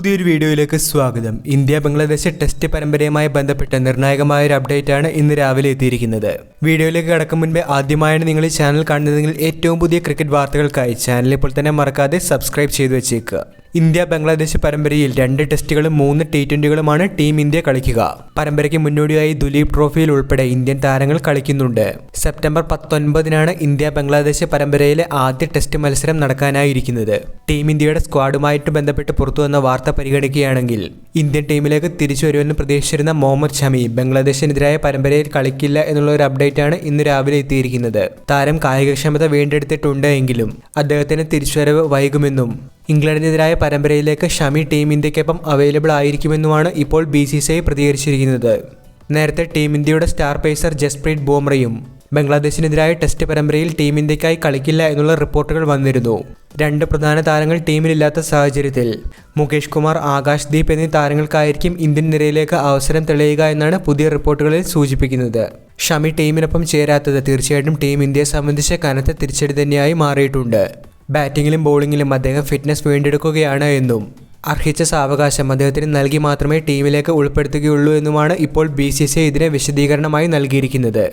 പുതിയൊരു വീഡിയോയിലേക്ക് സ്വാഗതം. ഇന്ത്യ ബംഗ്ലാദേശ് ടെസ്റ്റ് പരമ്പരയുമായി ബന്ധപ്പെട്ട നിർണായകമായ ഒരു അപ്ഡേറ്റ് ആണ് ഇന്ന് രാവിലെ എത്തിയിരിക്കുന്നത്. വീഡിയോയിലേക്ക് കടക്കും മുൻപേ ആദ്യമായാണ് നിങ്ങൾ ഈ ചാനൽ കാണുന്നതെങ്കിൽ ഏറ്റവും പുതിയ ക്രിക്കറ്റ് വാർത്തകൾക്കായി ചാനൽ ഇപ്പോൾ തന്നെ മറക്കാതെ സബ്സ്ക്രൈബ് ചെയ്തു വെച്ചേക്കുക. ഇന്ത്യ ബംഗ്ലാദേശ് പരമ്പരയിൽ രണ്ട് ടെസ്റ്റുകളും മൂന്ന് ടി ട്വന്റികളുമാണ് ടീം ഇന്ത്യ കളിക്കുക. പരമ്പരയ്ക്ക് മുന്നോടിയായി ദുലീപ് ട്രോഫിയിൽ ഉൾപ്പെടെ ഇന്ത്യൻ താരങ്ങൾ കളിക്കുന്നുണ്ട്. സെപ്റ്റംബർ പത്തൊൻപതിനാണ് ഇന്ത്യ ബംഗ്ലാദേശ് പരമ്പരയിലെ ആദ്യ ടെസ്റ്റ് മത്സരം നടക്കാനായിരിക്കുന്നത്. ടീം ഇന്ത്യയുടെ സ്ക്വാഡുമായിട്ട് ബന്ധപ്പെട്ട് പുറത്തുവന്ന വാർത്ത പരിഗണിക്കുകയാണെങ്കിൽ ഇന്ത്യൻ ടീമിലേക്ക് തിരിച്ചു വരുമെന്ന് പ്രതീക്ഷിച്ചിരുന്ന മുഹമ്മദ് ഷമി ബംഗ്ലാദേശിനെതിരായ പരമ്പരയിൽ കളിക്കില്ല എന്നുള്ള ഒരു അപ്ഡേറ്റ് ആണ് ഇന്ന് രാവിലെ എത്തിയിരിക്കുന്നത്. താരം കായികക്ഷമത വീണ്ടെടുത്തിട്ടുണ്ട് എങ്കിലും അദ്ദേഹത്തിന് തിരിച്ചുവരവ് വൈകുമെന്നും ഇംഗ്ലണ്ടിനെതിരായ പരമ്പരയിലേക്ക് ഷമി ടീം ഇന്ത്യക്കൊപ്പം അവൈലബിൾ ആയിരിക്കുമെന്നുമാണ് ഇപ്പോൾ ബി സി സി ഐ പ്രതികരിച്ചിരിക്കുന്നത്. നേരത്തെ ടീം ഇന്ത്യയുടെ സ്റ്റാർ പേസർ ജസ്പ്രീത് ബോംറയും ബംഗ്ലാദേശിനെതിരായ ടെസ്റ്റ് പരമ്പരയിൽ ടീം ഇന്ത്യക്കായി കളിക്കില്ല എന്നുള്ള റിപ്പോർട്ടുകൾ വന്നിരുന്നു. രണ്ട് പ്രധാന താരങ്ങൾ ടീമിലില്ലാത്ത സാഹചര്യത്തിൽ. മുകേഷ് കുമാർ ആകാശ് ദീപ് എന്നീ താരങ്ങൾക്കായിരിക്കും ഇന്ത്യൻ നിരയിലേക്ക് അവസരം തെളിയുക എന്നാണ് പുതിയ റിപ്പോർട്ടുകളിൽ സൂചിപ്പിക്കുന്നത്. ഷമി ടീമിനൊപ്പം ചേരാത്തത് തീർച്ചയായിട്ടും ടീം ഇന്ത്യയെ സംബന്ധിച്ച് കനത്ത തിരിച്ചടി തന്നെയായി മാറിയിട്ടുണ്ട്. ബാറ്റിങ്ങിലും ബോളിങ്ങിലും അദ്ദേഹം ഫിറ്റ്നസ് വീണ്ടെടുക്കുകയാണ് എന്നും അർഹിച്ച സാവകാശം അദ്ദേഹത്തിന് നൽകി മാത്രമേ ടീമിലേക്ക് ഉൾപ്പെടുത്തുകയുള്ളൂ എന്നുമാണ് ഇപ്പോൾ ബി സി സി ഇതിനെ വിശദീകരണമായി നൽകിയിരിക്കുന്നത്.